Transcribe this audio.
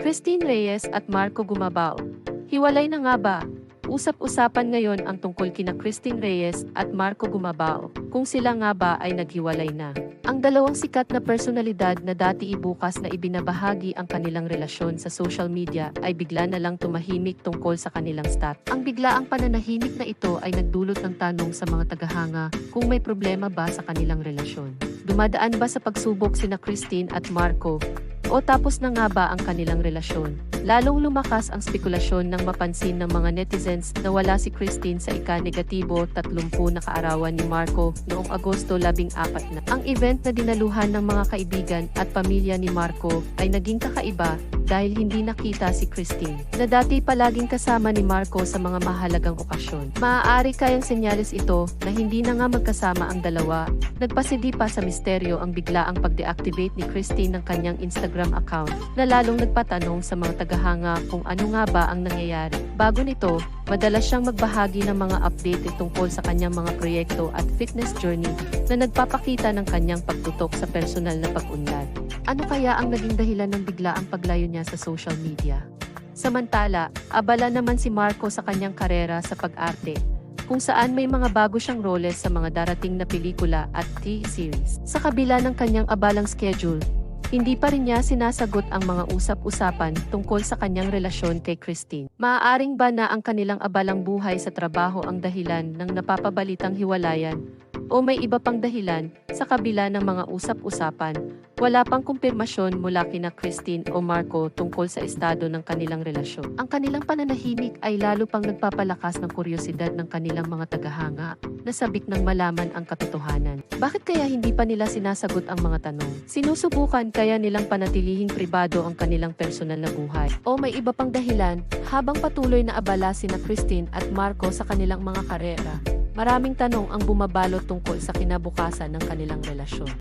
Christine Reyes at Marco Gumabao. Hiwalay na nga ba? Usap-usapan ngayon ang tungkol kina Christine Reyes at Marco Gumabao, kung sila nga ba ay naghiwalay na. Ang dalawang sikat na personalidad na dati ibukas na ibinabahagi ang kanilang relasyon sa social media ay bigla na lang tumahimik tungkol sa kanilang stat. Ang biglaang pananahimik na ito ay nagdulot ng tanong sa mga tagahanga kung may problema ba sa kanilang relasyon. Dumadaan ba sa pagsubok sina Christine at Marco o tapos na nga ba ang kanilang relasyon? Lalong lumakas ang spekulasyon ng mapansin ng mga netizens na wala si Christine sa ika-negatibo 30 na kaarawan ni Marco noong Agosto 14 na. Ang event na dinaluhan ng mga kaibigan at pamilya ni Marco ay naging kakaiba dahil hindi nakita si Christine, na dati palaging kasama ni Marco sa mga mahalagang okasyon. Maaari kayang senyales ito na hindi na nga magkasama ang dalawa. Nagpasidi pa sa misteryo ang biglaang pag-deactivate ni Christine ng kanyang Instagram account na lalong nagpatanong sa mga tagahanga kung ano nga ba ang nangyayari. Bago nito, madalas siyang magbahagi ng mga update tungkol sa kanyang mga proyekto at fitness journey na nagpapakita ng kanyang pagtutok sa personal na pag-unlad. Ano kaya ang naging dahilan ng biglaang paglayo niya sa social media? Samantala, abala naman si Marco sa kanyang karera sa pag-arte, kung saan may mga bago siyang roles sa mga darating na pelikula at TV-series. Sa kabila ng kanyang abalang schedule, hindi pa rin niya sinasagot ang mga usap-usapan tungkol sa kanyang relasyon kay Christine. Maaaring ba na ang kanilang abalang buhay sa trabaho ang dahilan ng napapabalitang hiwalayan o may iba pang dahilan sa kabila ng mga usap-usapan. Wala pang kumpirmasyon mula kina Christine o Marco tungkol sa estado ng kanilang relasyon. Ang kanilang pananahimik ay lalo pang nagpapalakas ng kuryosidad ng kanilang mga tagahanga na sabik ng malaman ang katotohanan. Bakit kaya hindi pa nila sinasagot ang mga tanong? Sinusubukan kaya nilang panatilihing pribado ang kanilang personal na buhay? O may iba pang dahilan habang patuloy na abala sina Christine at Marco sa kanilang mga karera? Maraming tanong ang bumabalot tungkol sa kinabukasan ng kanilang relasyon.